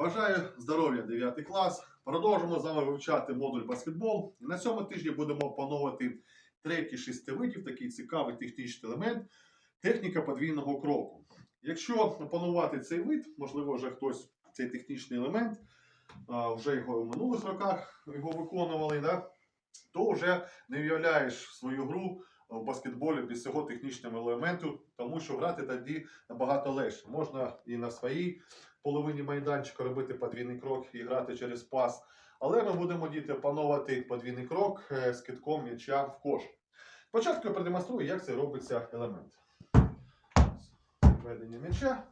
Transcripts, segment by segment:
Бажаю здоров'я 9 клас. Продовжимо з вами вивчати модуль баскетбол. І на цьому тижні будемо опановувати третій шести видів, такий цікавий технічний елемент техніка подвійного кроку. Якщо опанувати цей вид, можливо, вже хтось цей технічний елемент, вже його в минулих роках його виконували, да? то вже не уявляєш свою гру в баскетболі без цього технічного елементу, тому що грати тоді набагато легше. Можна і на своїй половині майданчика робити подвійний крок і грати через пас. Але ми будемо діти опановувати подвійний крок е, з китком м'яча в кош. Спочатку я продемонструю, як це робиться елемент. Введення м'яча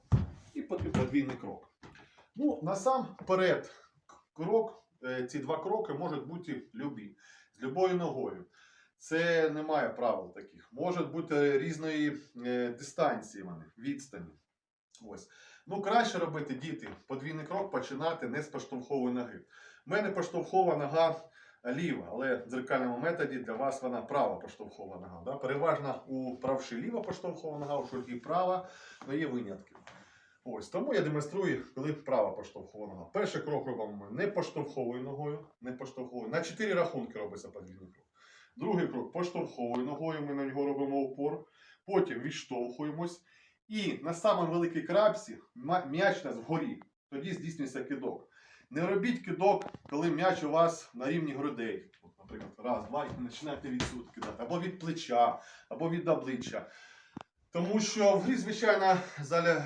і подвійний крок. Ну, насамперед, крок, е, ці два кроки можуть бути любі, з любою ногою. Це немає правил таких. Можуть бути різної е, дистанції вони, відстані. Ось. Ну, краще робити діти подвійний крок починати не з поштовхової ноги. У мене поштовхова нога ліва, але в дзеркальному методі для вас вона права поштовхова нога. Да? Переважно у правші ліва поштовхова нога, у шульгі права, але є винятки. Ось тому я демонструю, коли права поштовхова нога. Перший крок робимо не поштовховою ногою, не поштовховою. На 4 рахунки робиться подвійний крок. Другий крок поштовховою ногою, ми на нього робимо опор. Потім відштовхуємось. І на самому великій крапсі ма- м'яч у нас вгорі. Тоді здійснюється кидок. Не робіть кидок, коли м'яч у вас на рівні грудей. Наприклад, раз, два, і починаєте відсюди кидати. Або від плеча, або від обличчя. Тому що в грі, звичайно,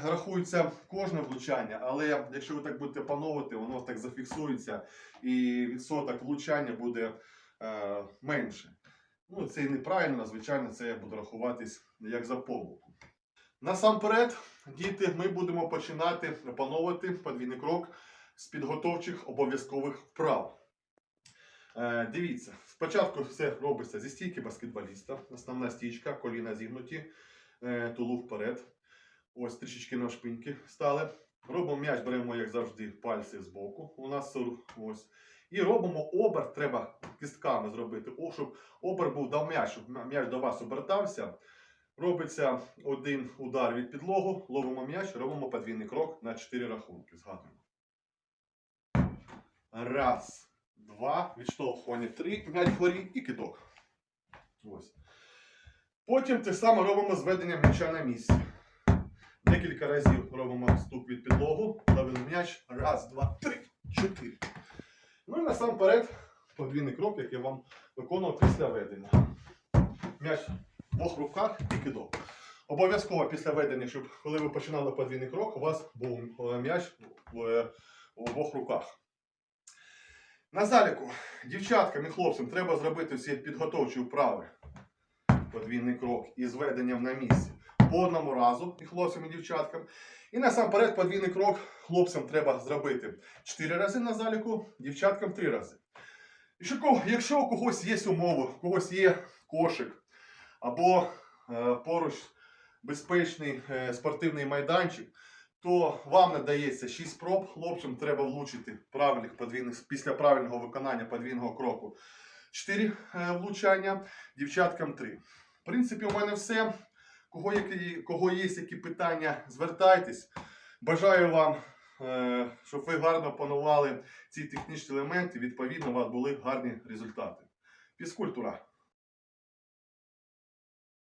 рахується кожне влучання, але якщо ви так будете пановувати, воно так зафіксується і відсоток влучання буде е, менше. Ну, це і неправильно, звичайно, це буде рахуватись як за помилку. Насамперед, діти, ми будемо починати опановувати подвійний крок з підготовчих обов'язкових вправ. Е, дивіться, спочатку все робиться зі стійки баскетболіста. Основна стічка, коліна зігнуті, е, тулуп вперед. Ось трішечки на шпиньки стали. Робимо м'яч, беремо, як завжди, пальці з боку. У нас ось. І робимо оберт, треба кістками зробити, о, щоб оберт був до м'яч, щоб м'яч до вас обертався. Робиться один удар від підлогу, ловимо м'яч, робимо подвійний крок на 4 рахунки. Згадуємо. Раз, два, відштовхування, три, м'яч вгорі і кидок. Ось. Потім те саме робимо зведення м'яча на місці. Декілька разів робимо стук від підлогу, ловимо м'яч. Раз, два, три, чотири. Ну і насамперед подвійний крок, який я вам виконував після ведення. М'яч в двох руках і кидок. Обов'язково після ведення, щоб коли ви починали подвійний крок, у вас був е, м'яч е, у двох руках. На заліку дівчаткам і хлопцям треба зробити всі підготовчі вправи. Подвійний крок із веденням на місці. По одному разу і хлопцям і дівчаткам. І насамперед подвійний крок хлопцям треба зробити 4 рази на заліку, дівчаткам 3 рази. Якщо у когось є умови, у когось є кошик або е, поруч безпечний е, спортивний майданчик, то вам надається 6 спроб. Хлопцям треба влучити правильних подвійних, після правильного виконання подвійного кроку 4 е, влучання, дівчаткам 3. В принципі, у мене все. Кого, які, кого є які питання, звертайтесь. Бажаю вам, щоб ви гарно панували ці технічні елементи, відповідно, у вас були гарні результати. Фізкультура.